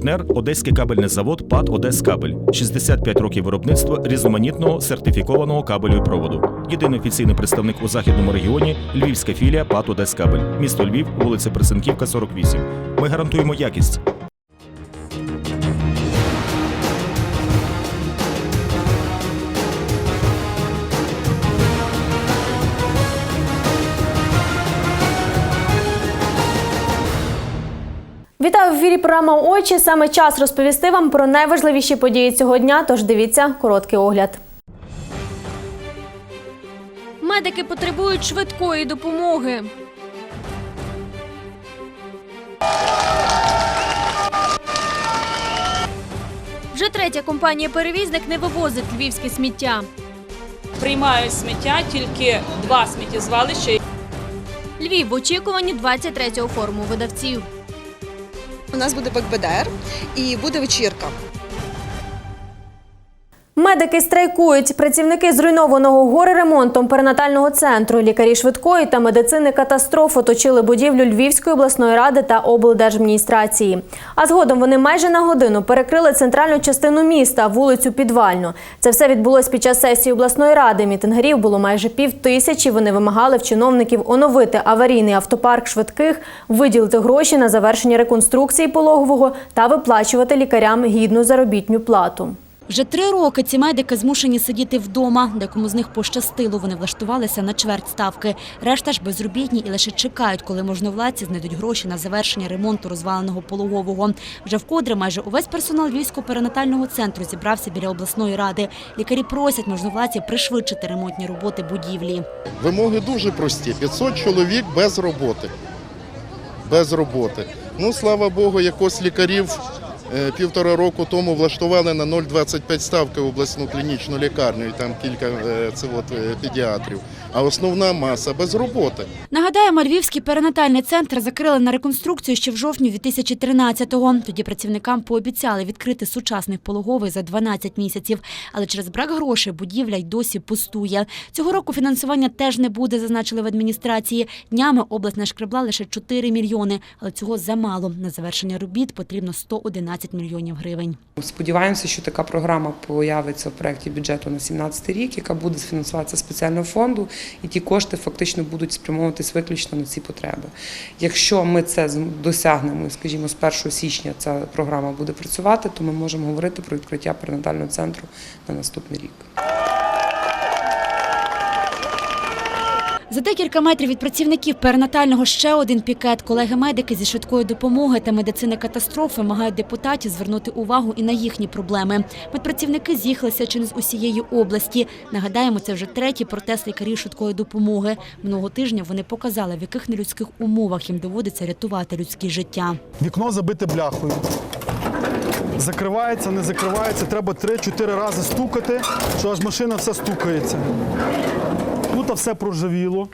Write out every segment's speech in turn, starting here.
партнер Одеський кабельний завод ПАТ «Одескабель». 65 років виробництва різноманітного сертифікованого кабелю і проводу. Єдиний офіційний представник у західному регіоні Львівська філія ПАТ «Одескабель». Місто Львів, вулиця Пресенківка, 48. Ми гарантуємо якість. Вітаю в ефірі програма Очі. Саме час розповісти вам про найважливіші події цього дня. Тож дивіться короткий огляд. Медики потребують швидкої допомоги. Вже третя компанія-перевізник не вивозить львівське сміття. приймають сміття тільки два сміттєзвалища. Львів в очікуванні 23-го форуму видавців. У нас буде БКБДР і буде вечірка. Медики страйкують. Працівники зруйнованого горе-ремонтом перинатального центру, лікарі швидкої та медицини катастроф оточили будівлю Львівської обласної ради та облдержадміністрації. А згодом вони майже на годину перекрили центральну частину міста, вулицю Підвальну. Це все відбулось під час сесії обласної ради. Мітингарів було майже пів тисячі. Вони вимагали в чиновників оновити аварійний автопарк швидких, виділити гроші на завершення реконструкції пологового та виплачувати лікарям гідну заробітню плату. Вже три роки ці медики змушені сидіти вдома. Декому з них пощастило, вони влаштувалися на чверть ставки. Решта ж безробітні і лише чекають, коли можновладці знайдуть гроші на завершення ремонту розваленого пологового. Вже вкотре майже увесь персонал Львівського перинатального центру зібрався біля обласної ради. Лікарі просять можновладці пришвидшити ремонтні роботи будівлі. Вимоги дуже прості: 500 чоловік без роботи. Без роботи. Ну, слава Богу, якось лікарів півтора року тому влаштували на 0,25 ставки в обласну клінічну лікарню, і там кілька е, це от, е, педіатрів. А основна маса без роботи. Нагадаємо, Львівський перинатальний центр закрили на реконструкцію ще в жовтні 2013-го. Тоді працівникам пообіцяли відкрити сучасний пологовий за 12 місяців. Але через брак грошей будівля й досі пустує. Цього року фінансування теж не буде, зазначили в адміністрації. Днями область нашкребла лише 4 мільйони, але цього замало. На завершення робіт потрібно 111 мільйонів гривень. Сподіваємося, що така програма появиться в проєкті бюджету на 2017 рік, яка буде фінансуватися спеціального фонду, і ті кошти фактично будуть спрямовуватись виключно на ці потреби. Якщо ми це досягнемо, скажімо, з 1 січня ця програма буде працювати, то ми можемо говорити про відкриття перинатального центру на наступний рік. За декілька метрів від працівників перинатального ще один пікет. Колеги-медики зі швидкої допомоги та медицини катастроф вимагають депутатів звернути увагу і на їхні проблеми. Медпрацівники з'їхалися чи не з усієї області. Нагадаємо, це вже третій протест лікарів швидкої допомоги. Минулого тижня вони показали, в яких нелюдських умовах їм доводиться рятувати людські життя. Вікно забите бляхою. Закривається, не закривається. Треба 3-4 рази стукати, що аж машина все стукається. Все проржавіло.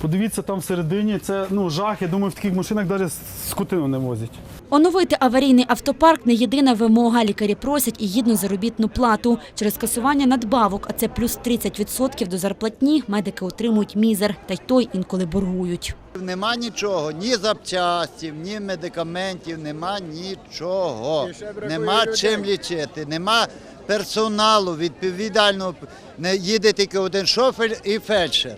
Подивіться там всередині, це ну, жах. Я думаю, в таких машинах навіть скотину не возять. Оновити аварійний автопарк не єдина вимога. Лікарі просять і гідну заробітну плату. Через скасування надбавок, а це плюс 30% до зарплатні, медики отримують мізер, та й той інколи боргують. Нема нічого, ні запчастів, ні медикаментів, нема нічого. Нема чим лічити, нема персоналу відповідального. Не їде тільки один шофер і фельдшер.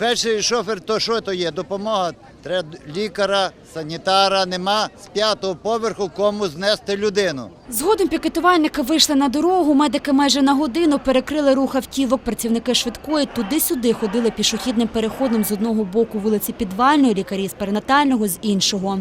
Фельдшер і шофер то що то є? Допомога. Треба лікаря, санітара, нема з п'ятого поверху кому знести людину. Згодом пікетувальники вийшли на дорогу. Медики майже на годину перекрили рух автівок. Працівники швидкої туди-сюди ходили пішохідним переходом з одного боку вулиці Підвальної, лікарі з перинатального з іншого.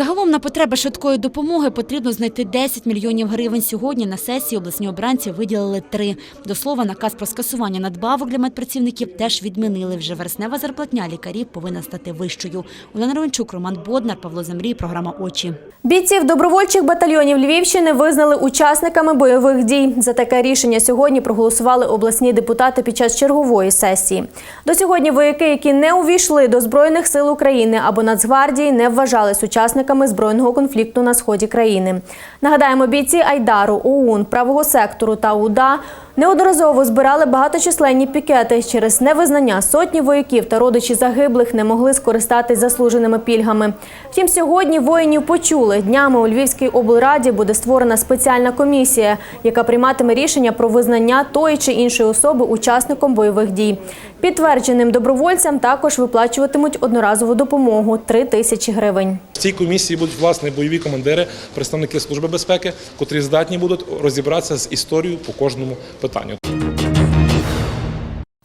Загалом на потреби швидкої допомоги потрібно знайти 10 мільйонів гривень. Сьогодні на сесії обласні обранці виділили три. До слова, наказ про скасування надбавок для медпрацівників теж відмінили. Вже вереснева зарплатня лікарів повинна стати вищою. Олена Ровенчук, Роман Боднар, Павло Замрій, програма Очі. Бійців добровольчих батальйонів Львівщини визнали учасниками бойових дій. За таке рішення сьогодні проголосували обласні депутати під час чергової сесії. До сьогодні вояки, які не увійшли до збройних сил України або Нацгвардії, не вважались учасниками збройного конфлікту на сході країни. Нагадаємо, бійці Айдару, ОУН, правого сектору та УДА Неодноразово збирали багаточисленні пікети. Через невизнання сотні вояків та родичі загиблих не могли скористатись заслуженими пільгами. Втім, сьогодні воїнів почули. Днями у Львівській облраді буде створена спеціальна комісія, яка прийматиме рішення про визнання тої чи іншої особи учасником бойових дій. Підтвердженим добровольцям також виплачуватимуть одноразову допомогу 3 тисячі гривень. В цій комісії будуть власне бойові командири, представники служби безпеки, котрі здатні будуть розібратися з історією по кожному питанню. 版就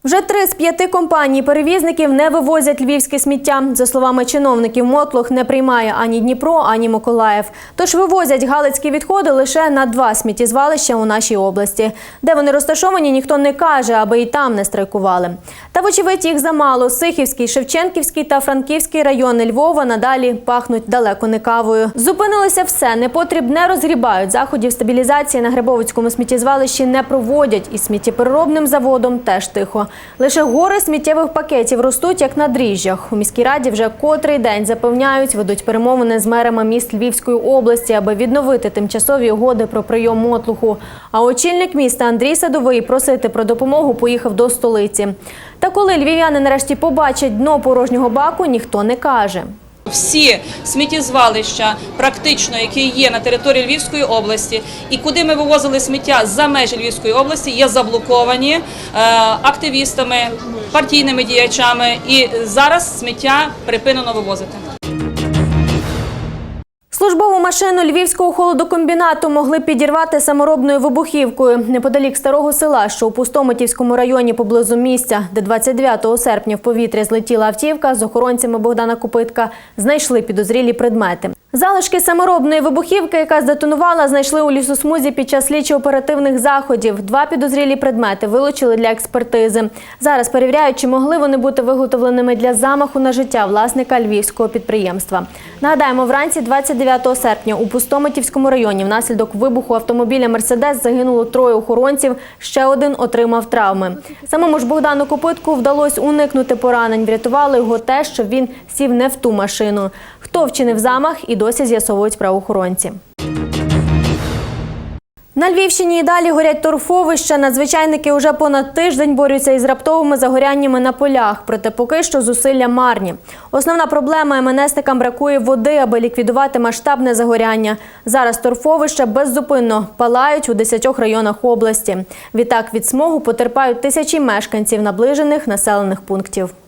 Вже три з п'яти компаній перевізників не вивозять львівське сміття. За словами чиновників, Мотлох не приймає ані Дніпро, ані Миколаїв. Тож вивозять галицькі відходи лише на два сміттєзвалища у нашій області. Де вони розташовані, ніхто не каже, аби і там не страйкували. Та, вочевидь, їх замало. Сихівський, Шевченківський та Франківський райони Львова надалі пахнуть далеко не кавою. Зупинилося все. Непотріб не розгрібають. Заходів стабілізації на Грибовицькому сміттєзвалищі не проводять. І сміттєпереробним заводом теж тихо. Лише гори сміттєвих пакетів ростуть як на дріжджах. У міській раді вже котрий день запевняють, ведуть перемовини з мерами міст Львівської області, аби відновити тимчасові угоди про прийом мотлуху. А очільник міста Андрій Садовий просити про допомогу поїхав до столиці. Та коли львів'яни нарешті побачать дно порожнього баку, ніхто не каже. Всі сміттєзвалища, практично, які є на території Львівської області, і куди ми вивозили сміття за межі Львівської області, є заблоковані е, активістами, партійними діячами, і зараз сміття припинено вивозити. Службову машину львівського холодокомбінату могли підірвати саморобною вибухівкою неподалік старого села, що у Пустомитівському районі поблизу місця, де 29 серпня в повітря злетіла автівка з охоронцями Богдана Купитка, знайшли підозрілі предмети. Залишки саморобної вибухівки, яка здетонувала, знайшли у лісосмузі під час слідчо-оперативних заходів. Два підозрілі предмети вилучили для експертизи. Зараз перевіряють, чи могли вони бути виготовленими для замаху на життя власника львівського підприємства. Нагадаємо, вранці 29 серпня у Пустомитівському районі внаслідок вибуху автомобіля Мерседес загинуло троє охоронців. Ще один отримав травми. Самому ж Богдану Копитку вдалося уникнути поранень. Врятували його те, що він сів не в ту машину. Хто вчинив замах і досі з'ясовують правоохоронці. На Львівщині і далі горять торфовища. Надзвичайники уже понад тиждень борються із раптовими загоряннями на полях. Проте поки що зусилля марні. Основна проблема МНСникам бракує води, аби ліквідувати масштабне загоряння. Зараз торфовища беззупинно палають у 10 районах області. Відтак від смогу потерпають тисячі мешканців наближених населених пунктів.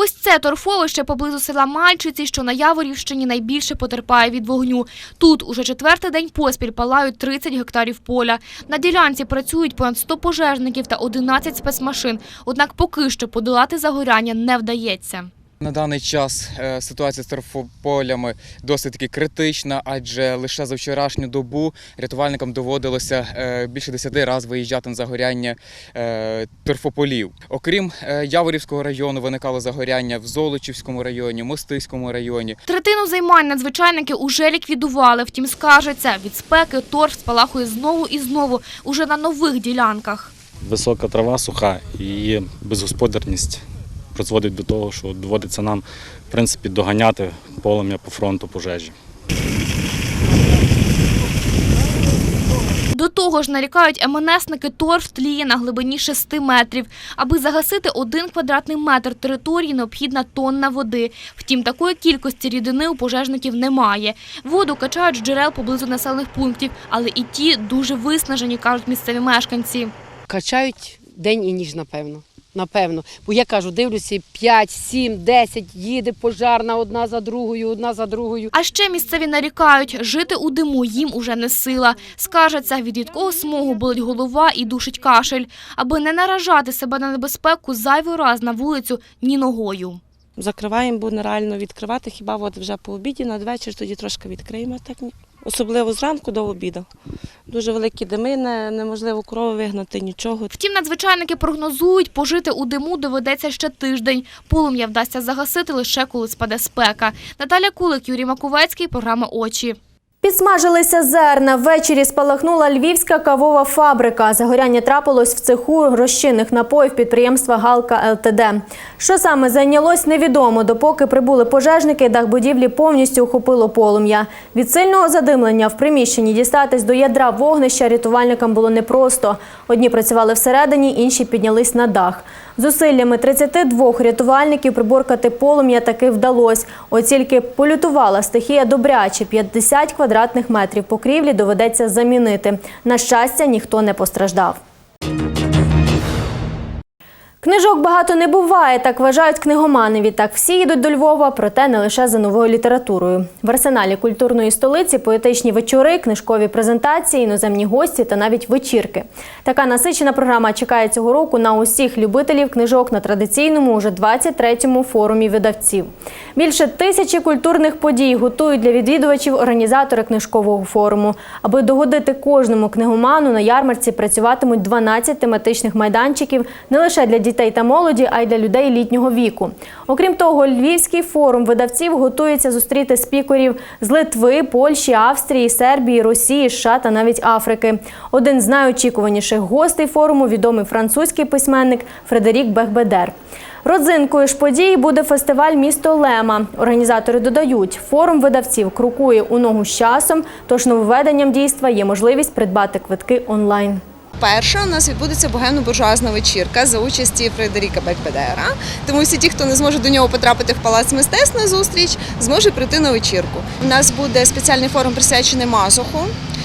Ось це торфовище поблизу села Мальчиці, що на Яворівщині найбільше потерпає від вогню. Тут уже четвертий день поспіль палають 30 гектарів поля. На ділянці працюють понад 100 пожежників та 11 спецмашин. Однак поки що подолати загоряння не вдається. На даний час е, ситуація з торфополями досить таки критична, адже лише за вчорашню добу рятувальникам доводилося е, більше 10 разів виїжджати на загоряння е, торфополів. Окрім Яворівського району, виникало загоряння в Золочівському районі, Мостиському районі. Третину займань надзвичайники уже ліквідували. Втім, скажеться, від спеки торф спалахує знову і знову, уже на нових ділянках. Висока трава суха і безгосподарність призводить до того, що доводиться нам в принципі доганяти полум'я по фронту пожежі. До того ж, нарікають МНСники, торф тліє на глибині 6 метрів. Аби загасити один квадратний метр території, необхідна тонна води. Втім, такої кількості рідини у пожежників немає. Воду качають з джерел поблизу населених пунктів, але і ті дуже виснажені, кажуть місцеві мешканці. Качають день і ніч, напевно. Напевно. Бо я кажу, дивлюся, 5, 7, 10, їде пожарна одна за другою, одна за другою. А ще місцеві нарікають, жити у диму їм уже не сила. Скажеться, від рідкого смогу болить голова і душить кашель. Аби не наражати себе на небезпеку, зайвий раз на вулицю ні ногою. Закриваємо, бо нереально відкривати. Хіба от вже по обіді, надвечір тоді трошки відкриємо. Так. Особливо зранку до обіду. Дуже великі дими, неможливо корови вигнати, нічого. Втім, надзвичайники прогнозують, пожити у диму доведеться ще тиждень. Полум'я вдасться загасити лише коли спаде спека. Наталя Кулик, Юрій Маковецький, програма «Очі». Підсмажилися зерна. Ввечері спалахнула львівська кавова фабрика. Загоряння трапилось в цеху розчинних напоїв підприємства Галка ЛТД. Що саме зайнялось, невідомо. Допоки прибули пожежники, дах будівлі повністю охопило полум'я. Від сильного задимлення в приміщенні дістатись до ядра вогнища рятувальникам було непросто. Одні працювали всередині, інші піднялись на дах. Зусиллями 32 рятувальників приборкати полум'я таки вдалося. От тільки полютувала стихія добряче. 50 квадратних метрів покрівлі доведеться замінити. На щастя, ніхто не постраждав. Книжок багато не буває, так вважають книгомани. Відтак всі їдуть до Львова, проте не лише за новою літературою. В арсеналі культурної столиці поетичні вечори, книжкові презентації, іноземні гості та навіть вечірки. Така насичена програма чекає цього року на усіх любителів книжок на традиційному уже 23-му форумі видавців. Більше тисячі культурних подій готують для відвідувачів організатори книжкового форуму. Аби догодити кожному книгоману на ярмарці працюватимуть 12 тематичних майданчиків не лише для дітей та молоді, а й для людей літнього віку. Окрім того, Львівський форум видавців готується зустріти спікерів з Литви, Польщі, Австрії, Сербії, Росії, США та навіть Африки. Один з найочікуваніших гостей форуму відомий французький письменник Фредерік Бехбедер. Родзинкою ж події буде фестиваль Місто Лема. Організатори додають, форум видавців крокує у ногу з часом, тож нововведенням дійства є можливість придбати квитки онлайн. Перша у нас відбудеться богемно-буржуазна вечірка за участі Фредеріка Бекбедера. Тому всі ті, хто не зможе до нього потрапити в палац мистецтв на зустріч, зможе прийти на вечірку. У нас буде спеціальний форум присвячений Мазуху.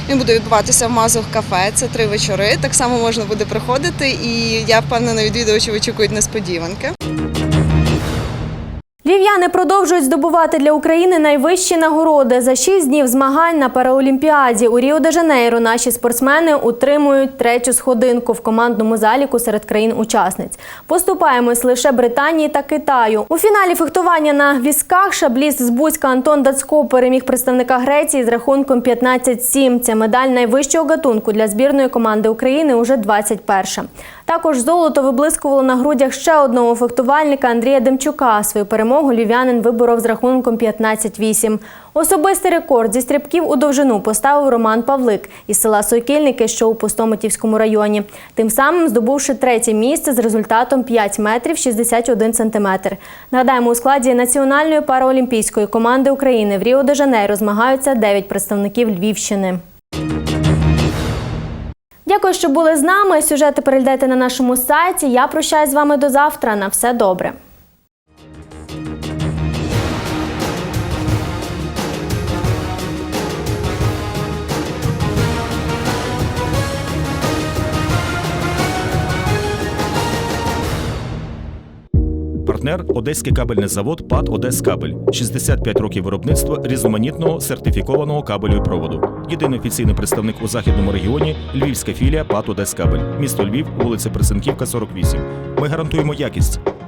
Він буде відбуватися в Мазух кафе. Це три вечори. Так само можна буде приходити, і я впевнена, відвідувачів очікують несподіванки. Львів'яни продовжують здобувати для України найвищі нагороди. За шість днів змагань на Параолімпіаді у Ріо-де-Жанейро наші спортсмени утримують третю сходинку в командному заліку серед країн-учасниць. Поступаємось лише Британії та Китаю. У фіналі фехтування на візках шабліст з Буцька Антон Дацько переміг представника Греції з рахунком 15-7. Ця медаль найвищого гатунку для збірної команди України уже 21. Також золото виблискувало на грудях ще одного фехтувальника Андрія Демчука. Свою перемогу львів'янин виборов з рахунком 15-8. Особистий рекорд зі стрибків у довжину поставив Роман Павлик із села Сойкільники, що у Пустомитівському районі. Тим самим здобувши третє місце з результатом 5 метрів 61 сантиметр. Нагадаємо, у складі національної параолімпійської команди України в Ріо-де-Жанейро змагаються 9 представників Львівщини. Дякую, що були з нами. Сюжети переглядайте на нашому сайті. Я прощаюсь з вами до завтра. На все добре. Партнер Одеський кабельний завод ПАД «Одескабель». 65 років виробництва різноманітного сертифікованого кабелю і проводу. Єдиний офіційний представник у західному регіоні Львівська філія ПАД «Одескабель». Місто Львів, вулиця Присенківка, 48. Ми гарантуємо якість.